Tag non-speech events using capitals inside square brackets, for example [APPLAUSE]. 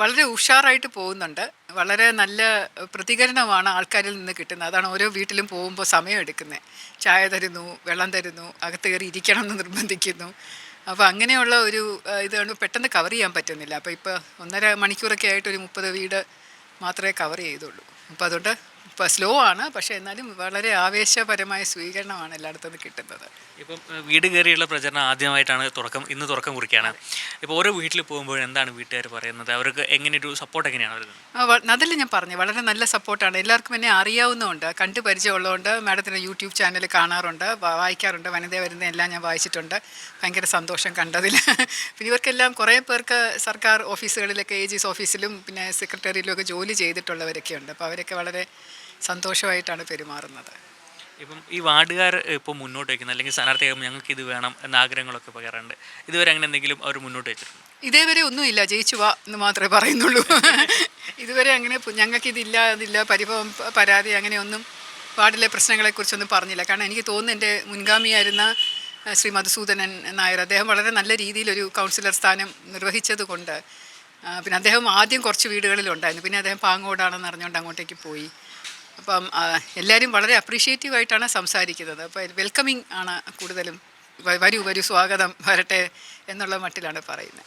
വളരെ ഉഷാറായിട്ട് പോകുന്നുണ്ട്. വളരെ നല്ല പ്രതികരണമാണ് ആൾക്കാരിൽ നിന്ന് കിട്ടുന്നത്. അതാണ് ഓരോ വീട്ടിലും പോകുമ്പോൾ സമയം എടുക്കുന്നത് ചായ തരുന്നു വെള്ളം തരുന്നു അകത്ത് കയറി ഇരിക്കണം എന്ന് നിർബന്ധിക്കുന്നു. അപ്പോൾ അങ്ങനെയുള്ള ഒരു ഇതാണ് പെട്ടെന്ന് കവർ ചെയ്യാൻ പറ്റുന്നില്ല. അപ്പോൾ ഇപ്പോൾ ഒന്നര മണിക്കൂറൊക്കെ ആയിട്ട് ഒരു മുപ്പത് വീട് മാത്രമേ കവർ ചെയ്തുള്ളൂ. അപ്പോൾ അതുകൊണ്ട് ഇപ്പോൾ സ്ലോ ആണ്. പക്ഷേ എന്നാലും വളരെ ആവേശപരമായ സ്വീകരണമാണ് എല്ലായിടത്തും നിന്ന് കിട്ടുന്നത്. ഇപ്പം വീട് കയറിയുള്ള പ്രചരണം ആദ്യമായിട്ടാണ് തുടക്കം ഇന്ന് തുടക്കം കുറിക്കുകയാണ്. ഇപ്പോൾ ഓരോ വീട്ടിൽ പോകുമ്പോൾ എന്താണ് വീട്ടുകാർ പറയുന്നത്? അവർക്ക് എങ്ങനെ ഒരു സപ്പോർട്ട് എങ്ങനെയാണ് അതല്ല ഞാൻ പറഞ്ഞു. വളരെ നല്ല സപ്പോർട്ടാണ് എല്ലാവർക്കും എന്നെ അറിയാവുന്നതുകൊണ്ട് കണ്ടു പരിചയമുള്ളതുകൊണ്ട് മാഡത്തിന്റെ യൂട്യൂബ് ചാനൽ കാണാറുണ്ട്. വായിക്കാറുണ്ട്. വനിത വരുന്ന എല്ലാം ഞാൻ വായിച്ചിട്ടുണ്ട്. ഭയങ്കര സന്തോഷം കണ്ടതിൽ. [LAUGHS] പിന്നെ ഇവർക്കെല്ലാം കുറേ പേർക്ക് സർക്കാർ ഓഫീസുകളിലൊക്കെ എ ജിസ് ഓഫീസിലും പിന്നെ സെക്രട്ടറിയിലും ഒക്കെ ജോലി ചെയ്തിട്ടുള്ളവരൊക്കെ ഉണ്ട്. അപ്പോൾ അവരൊക്കെ വളരെ സന്തോഷമായിട്ടാണ് പെരുമാറുന്നത്. ഇപ്പം ഈ വാർഡുകാർ ഇപ്പോൾ മുന്നോട്ട് വയ്ക്കുന്ന അല്ലെങ്കിൽ സ്ഥാനാർത്ഥികൾ ഞങ്ങൾക്ക് ഇത് വേണം എന്ന ആഗ്രഹങ്ങളൊക്കെ പറയാറുണ്ട് ഇതുവരെ അങ്ങനെ എന്തെങ്കിലും അവർ മുന്നോട്ട് വെച്ചിട്ടുണ്ട്? ഇതേവരെ ഒന്നുമില്ല. ജയിച്ചു വാ എന്ന് മാത്രമേ പറയുന്നുള്ളൂ. ഇതുവരെ അങ്ങനെ ഞങ്ങൾക്കിതില്ല അതില്ല പരിഭവം പരാതി അങ്ങനെയൊന്നും വാർഡിലെ പ്രശ്നങ്ങളെക്കുറിച്ചൊന്നും പറഞ്ഞില്ല. കാരണം എനിക്ക് തോന്നുന്നു എന്റെ മുൻഗാമിയായിരുന്ന ശ്രീ മധുസൂദനൻ നായർ അദ്ദേഹം വളരെ നല്ല രീതിയിൽ ഒരു കൗൺസിലർ സ്ഥാനം നിർവഹിച്ചത് കൊണ്ട് പിന്നെ അദ്ദേഹം ആദ്യം കുറച്ച് വീടുകളിലുണ്ടായിരുന്നു. പിന്നെ അദ്ദേഹം പാങ്ങോടാണെന്ന് അറിഞ്ഞുകൊണ്ട് അങ്ങോട്ടേക്ക് പോയി. അപ്പം എല്ലാവരും വളരെ അപ്രീഷിയേറ്റീവായിട്ടാണ് സംസാരിക്കുന്നത്. അപ്പോൾ വെൽക്കമിങ് ആണ് കൂടുതലും. വരൂ വരൂ സ്വാഗതം വരട്ടെ എന്നുള്ള മട്ടിലാണ് പറയുന്നത്.